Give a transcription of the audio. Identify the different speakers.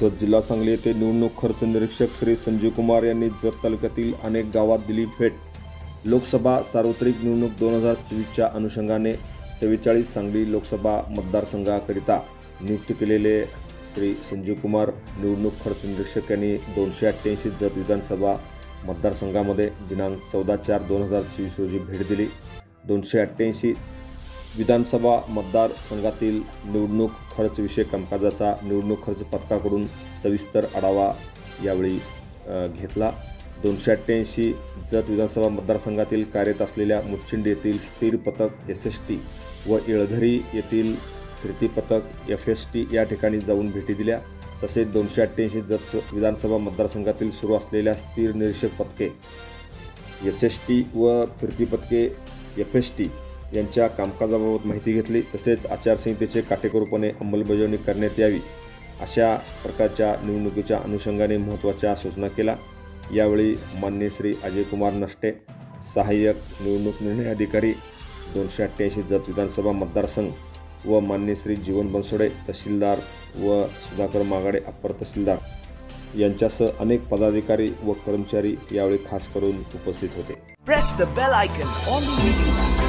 Speaker 1: जत जिल्हा सांगली येथे निवडणूक खर्च निरीक्षक श्री संजीव कुमार यांनी जत तालुक्यातील अनेक गावात दिली भेट. लोकसभा सार्वत्रिक निवडणूक दोन हजार चोवीसच्या अनुषंगाने चव्वेचाळीस सांगली लोकसभा मतदारसंघाकरिता नियुक्त केलेले श्री संजीव कुमार निवडणूक खर्च निरीक्षक यांनी दोनशे अठ्ठ्याऐंशी जत विधानसभा मतदारसंघामध्ये दिनांक चौदा चार दोन हजार चोवीस रोजी भेट दिली. दोनशे अठ्ठ्याऐंशी विधानसभा मतदारसंघातील निवडणूक खर्च विषय कामकाजाचा निवडणूक खर्च पथकाकडून सविस्तर आढावा यावेळी घेतला. दोनशे अठ्ठ्याऐंशी जत विधानसभा मतदारसंघातील कार्यरत असलेल्या मुच्छिंडी येथील स्थिर पथक एस एस टी व येळधरी येथील फिरती पथक एफ एस टी या ठिकाणी जाऊन भेटी दिल्या. तसेच दोनशे अठ्ठ्याऐंशी जत विधानसभा मतदारसंघातील सुरू असलेल्या स्थिर निरीक्षक पथके एस एस टी व फिरती पथके एफ एस टी यांच्या कामकाजाबाबत माहिती घेतली. तसेच आचारसंहितेचे काटेकोरपणे अंमलबजावणी करण्यात यावी अशा प्रकारच्या निवडणुकीच्या अनुषंगाने महत्त्वाच्या सूचना केल्या. यावेळी मान्य श्री अजयकुमार नष्टे सहाय्यक निवडणूक निर्णय अधिकारी दोनशे अठ्ठ्याऐंशी जत विधानसभा मतदारसंघ व मान्य श्री जीवन बनसोडे तहसीलदार व सुधाकर मागाडे अप्पर तहसीलदार यांच्यासह अनेक पदाधिकारी व कर्मचारी यावेळी खास करून उपस्थित होते.